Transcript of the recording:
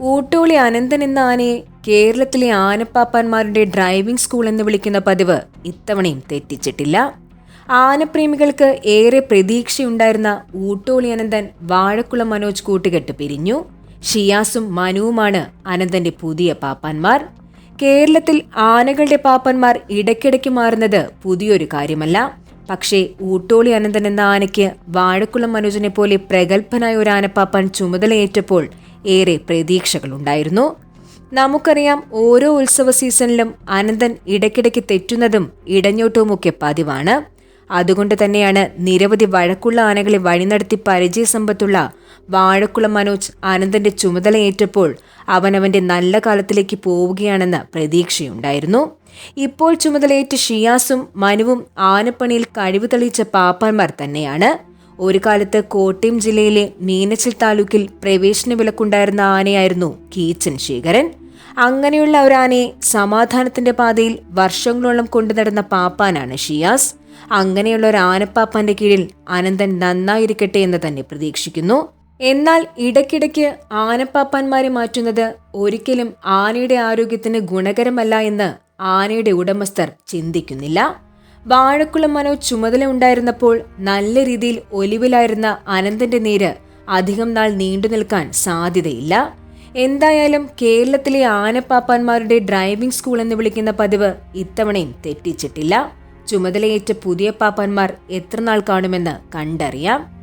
ഊട്ടോളി അനന്തൻ എന്ന ആനയെ കേരളത്തിലെ ആനപ്പാപ്പാന്മാരുടെ ഡ്രൈവിംഗ് സ്കൂൾ എന്ന് വിളിക്കുന്ന പതിവ് ഇത്തവണയും തെറ്റിച്ചിട്ടില്ല. ആനപ്രേമികൾക്ക് ഏറെ പ്രതീക്ഷയുണ്ടായിരുന്ന ഊട്ടോളി അനന്തൻ വാഴക്കുളം മനോജ് കൂട്ടുകെട്ട് പിരിഞ്ഞു. ഷിയാസും മനുവുമാണ് അനന്തന്റെ പുതിയ പാപ്പാന്മാർ. കേരളത്തിൽ ആനകളുടെ പാപ്പന്മാർ ഇടയ്ക്കിടയ്ക്ക് മാറുന്നത് പുതിയൊരു കാര്യമല്ല. പക്ഷേ ഊട്ടോളി അനന്തൻ എന്ന ആനയ്ക്ക് വാഴക്കുളം മനോജിനെ പോലെ പ്രഗത്ഭനായ ഒരു ആനപ്പാപ്പാൻ ചുമതലയേറ്റപ്പോൾ ഏറെ പ്രതീക്ഷകളുണ്ടായിരുന്നു. നമുക്കറിയാം ഓരോ ഉത്സവ സീസണിലും അനന്തൻ ഇടയ്ക്കിടയ്ക്ക് തെറ്റുന്നതും ഇടഞ്ഞോട്ടവുമൊക്കെ പതിവാണ്. അതുകൊണ്ട് തന്നെയാണ് നിരവധി വഴക്കുള്ള ആനകളെ വഴിനടത്തി പരിചയസമ്പത്തുള്ള വാഴക്കുളം മനോജ് അനന്തന്റെ ചുമതലയേറ്റപ്പോൾ അവൻ അവന്റെ നല്ല കാലത്തിലേക്ക് പോവുകയാണെന്ന പ്രതീക്ഷയുണ്ടായിരുന്നു. ഇപ്പോൾ ചുമതലയേറ്റ ഷിയാസും മനുവും ആനപ്പണിയിൽ കഴിവ് തെളിയിച്ച പാപ്പാന്മാർ തന്നെയാണ്. ഒരു കാലത്ത് കോട്ടയം ജില്ലയിലെ മീനച്ചിൽ താലൂക്കിൽ പ്രവേശന വിലക്കുണ്ടായിരുന്ന ആനയായിരുന്നു കീച്ചൻ ശേഖരൻ. അങ്ങനെയുള്ള ഒരു ആനയെ സമാധാനത്തിന്റെ പാതയിൽ വർഷങ്ങളോളം കൊണ്ടു നടന്ന പാപ്പാനാണ് ഷിയാസ്. അങ്ങനെയുള്ള ഒരു ആനപ്പാപ്പാന്റെ കീഴിൽ അനന്തൻ നന്നായിരിക്കട്ടെ എന്ന് തന്നെ പ്രതീക്ഷിക്കുന്നു. എന്നാൽ ഇടയ്ക്കിടയ്ക്ക് ആനപ്പാപ്പാന്മാരെ മാറ്റുന്നത് ഒരിക്കലും ആനയുടെ ആരോഗ്യത്തിന് ഗുണകരമല്ല എന്ന് ആനയുടെ ഉടമസ്ഥർ ചിന്തിക്കുന്നില്ല. വാഴക്കുളം മനോ ചുമതല ഉണ്ടായിരുന്നപ്പോൾ നല്ല രീതിയിൽ ഒലിവിലായിരുന്ന അനന്തന്റെ നീര് അധികം നാൾ നീണ്ടു നിൽക്കാൻ സാധ്യതയില്ല. എന്തായാലും കേരളത്തിലെ ആനപ്പാപ്പാന്മാരുടെ ഡ്രൈവിംഗ് സ്കൂൾ എന്ന് വിളിക്കുന്ന പതിവ് ഇത്തവണയും തെറ്റിച്ചിട്ടില്ല. ചുമതലയേറ്റ പുതിയ പാപ്പാന്മാർ എത്ര നാൾ കാണുമെന്ന് കണ്ടറിയാം.